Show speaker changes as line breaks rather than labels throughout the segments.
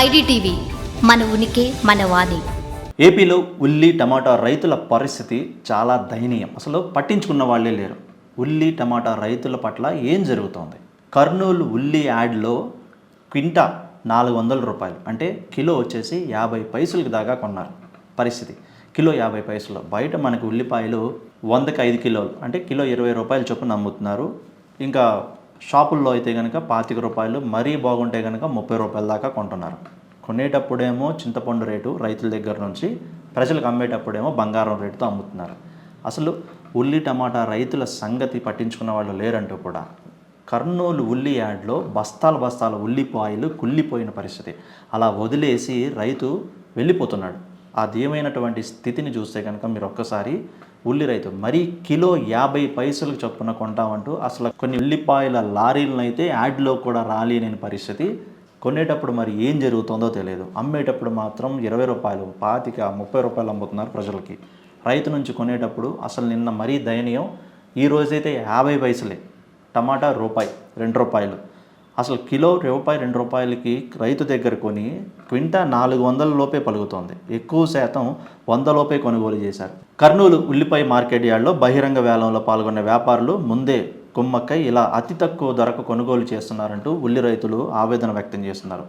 IDTV మన ఉనికి మన వాణి.
ఏపీలో ఉల్లి టమాటా రైతుల పరిస్థితి చాలా దయనీయం. అసలు పట్టించుకున్న వాళ్ళే లేరు. ఉల్లి టమాటా రైతుల పట్ల ఏం జరుగుతోంది? కర్నూలు ఉల్లి యాడ్లో క్వింటా నాలుగు వందల రూపాయలు. అంటే కిలో వచ్చేసి యాభై పైసలకి దాకా కొన్నారు పరిస్థితి. కిలో యాభై పైసలు. బయట మనకు ఉల్లిపాయలు వందకి ఐదు కిలోలు. అంటే కిలో ఇరవై రూపాయల చొప్పున అమ్ముతున్నారు. ఇంకా షాపుల్లో అయితే కనుక పాతిక రూపాయలు మరీ బాగుంటే కనుక ముప్పై రూపాయల దాకా కొంటున్నారు. కొనేటప్పుడేమో చింతపండు రేటు రైతుల దగ్గర నుంచి ప్రజలకు అమ్మేటప్పుడేమో బంగారం రేటుతో అమ్ముతున్నారు. అసలు ఉల్లి టమాటా రైతుల సంగతి పట్టించుకున్న వాళ్ళు లేరంటూ కూడా కర్నూలు ఉల్లి యార్డ్లో బస్తాల బస్తాల ఉల్లిపాయలు కుళ్ళిపోయిన పరిస్థితి. అలా వదిలేసి రైతు వెళ్ళిపోతున్నాడు. ఆ దీవైనటువంటి స్థితిని చూస్తే కనుక మీరు ఒక్కసారి ఉల్లి రైతు. మరీ కిలో యాభై పైసలకు చొప్పున కొంటామంటూ అసలు కొన్ని ఉల్లిపాయల లారీలను అయితే యాడ్లో కూడా రాలేని పరిస్థితి. కొనేటప్పుడు మరి ఏం జరుగుతుందో తెలియదు. అమ్మేటప్పుడు మాత్రం ఇరవై రూపాయలు పాతిక ముప్పై రూపాయలు అమ్ముతున్నారు ప్రజలకి. రైతు నుంచి కొనేటప్పుడు అసలు నిన్న మరీ దయనీయం. ఈ రోజైతే యాభై పైసలే. టమాటా రూపాయి రెండు రూపాయలు. అసలు కిలో రూపాయి రెండు రూపాయలకి రైతు దగ్గర కొని క్వింటా నాలుగు వందల లోపే పలుకుతోంది. ఎక్కువ శాతం వంద లోపే కొనుగోలు చేశారు. కర్నూలు ఉల్లిపాయ మార్కెట్ యార్డ్లో బహిరంగ వేలంలో పాల్గొన్న వ్యాపారులు ముందే కుమ్మక్కై ఇలా అతి తక్కువ ధరకు కొనుగోలు చేస్తున్నారంటూ ఉల్లి రైతులు ఆవేదన వ్యక్తం చేస్తున్నారు.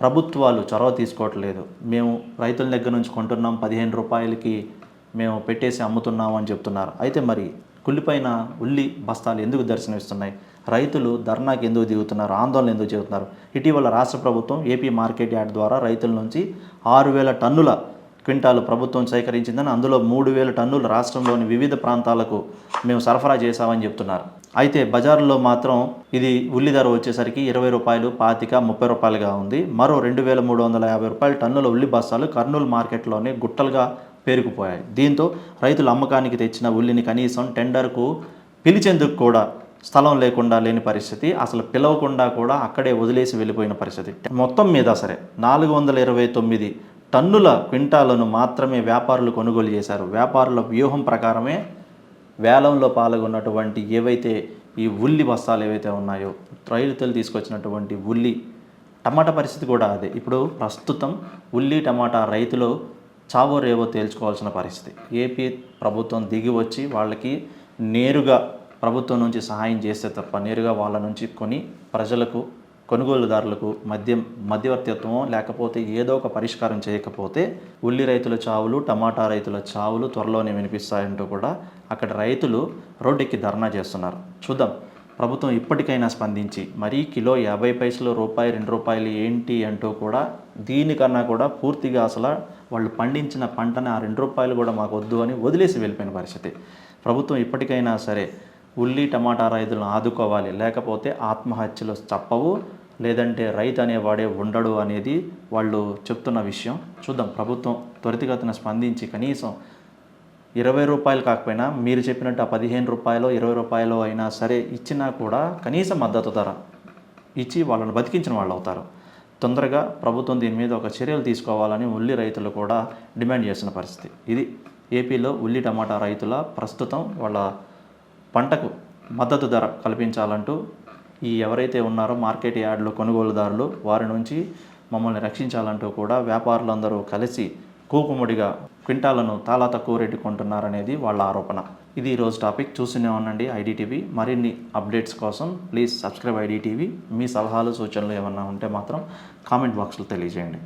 ప్రభుత్వాలు చొరవ తీసుకోవట్లేదు. మేము రైతుల దగ్గర నుంచి కొంటున్నాం పదిహేను రూపాయలకి మేము పెట్టేసి అమ్ముతున్నాం అని చెప్తున్నారు. అయితే మరి కుళ్ళిపైన ఉల్లి బస్తాలు ఎందుకు దర్శనమిస్తున్నాయి? రైతులు ధర్నాకి ఎందుకు దిగుతున్నారు? ఆందోళన ఎందుకు చెబుతున్నారు ఇటీవల రాష్ట్ర ప్రభుత్వం ఏపీ మార్కెట్ యార్డ్ ద్వారా రైతుల నుంచి ఆరు వేల టన్నుల క్వింటాలు ప్రభుత్వం సేకరించిందని అందులో మూడు వేల టన్నులు రాష్ట్రంలోని వివిధ ప్రాంతాలకు మేము సరఫరా చేశామని చెప్తున్నారు. అయితే బజారులో మాత్రం ఇది ఉల్లి ధర వచ్చేసరికి ఇరవై రూపాయలు పాతిక ముప్పై రూపాయలుగా ఉంది. మరో రెండు వేల మూడు వందల యాభై రూపాయల టన్నుల ఉల్లి బస్తాలు కర్నూలు మార్కెట్లోనే గుట్టలుగా పేరుకుపోయాయి. దీంతో రైతుల అమ్మకానికి తెచ్చిన ఉల్లిని కనీసం టెండర్కు పిలిచేందుకు కూడా స్థలం లేకుండా లేని పరిస్థితి అసలు పిలవకుండా కూడా అక్కడే వదిలేసి వెళ్ళిపోయిన పరిస్థితి. మొత్తం మీద సరే నాలుగు వందల ఇరవై తొమ్మిది టన్నుల క్వింటాలను మాత్రమే వ్యాపారులు కొనుగోలు చేశారు. వ్యాపారుల వ్యూహం ప్రకారమే వేలంలో పాల్గొన్నటువంటి ఏవైతే ఈ ఉల్లి బస్తాలు ఏవైతే ఉన్నాయో రైతులు తీసుకొచ్చినటువంటి ఉల్లి టమాటా పరిస్థితి కూడా అదే. ఇప్పుడు ప్రస్తుతం ఉల్లి టమాటా రైతులు చావో రేవో తేల్చుకోవాల్సిన పరిస్థితి. ఏపీ ప్రభుత్వం దిగి వచ్చి వాళ్ళకి నేరుగా ప్రభుత్వం నుంచి సహాయం చేస్తే తప్ప నేరుగా వాళ్ళ నుంచి కొని ప్రజలకు కొనుగోలుదారులకు మద్యం మధ్యవర్తిత్వం లేకపోతే ఏదో ఒక పరిష్కారం చేయకపోతే ఉల్లి రైతుల చావులు టమాటా రైతుల చావులు త్వరలోనే వినిపిస్తాయంటూ కూడా అక్కడ రైతులు రోడ్డెక్కి ధర్నా చేస్తున్నారు. చూద్దాం. ప్రభుత్వం ఇప్పటికైనా స్పందించి మరీ కిలో యాభై పైసలు రూపాయి రెండు రూపాయలు ఏంటి అంటూ కూడా దీనికన్నా కూడా పూర్తిగా అసలు వాళ్ళు పండించిన పంటని ఆ రెండు రూపాయలు కూడా మాకు వద్దు అని వదిలేసి వెళ్ళిపోయిన పరిస్థితి. ప్రభుత్వం ఇప్పటికైనా సరే ఉల్లి టమాటా రైతులను ఆదుకోవాలి. లేకపోతే ఆత్మహత్యలు తప్పవు. లేదంటే రైతు అనేవాడే ఉండడు అనేది వాళ్ళు చెప్తున్న విషయం. చూద్దాం. ప్రభుత్వం త్వరితగతిన స్పందించి కనీసం ఇరవై రూపాయలు కాకపోయినా మీరు చెప్పినట్టు ఆ పదిహేను రూపాయలు ఇరవై రూపాయలు అయినా సరే ఇచ్చినా కూడా కనీసం మద్దతు ధర ఇచ్చి వాళ్ళని బతికించిన వాళ్ళు అవుతారు. తొందరగా ప్రభుత్వం దీని మీద ఒక చర్యలు తీసుకోవాలని ఉల్లి రైతులు కూడా డిమాండ్ చేసిన పరిస్థితి. ఇది ఏపీలో ఉల్లి టమాటా రైతుల ప్రస్తుతం వాళ్ళ పంటకు మద్దతు ధర కల్పించాలంటూ ఈ ఎవరైతే ఉన్నారో మార్కెట్ యార్డ్లో కొనుగోలుదారులు వారి నుంచి మమ్మల్ని రక్షించాలంటూ కూడా వ్యాపారులందరూ కలిసి కూకుముడిగా క్వింటాలను తాలా తక్కువ రేటు కొంటున్నారనేది వాళ్ళ ఆరోపణ. ఇది ఈరోజు టాపిక్. చూస్తూనే ఉండండి ఐడిటీవీ. మరిన్ని అప్డేట్స్ కోసం ప్లీజ్ సబ్స్క్రైబ్ ఐడిటీవీ. మీ సలహాలు సూచనలు ఏమన్నా ఉంటే మాత్రం కామెంట్ బాక్స్లో తెలియజేయండి.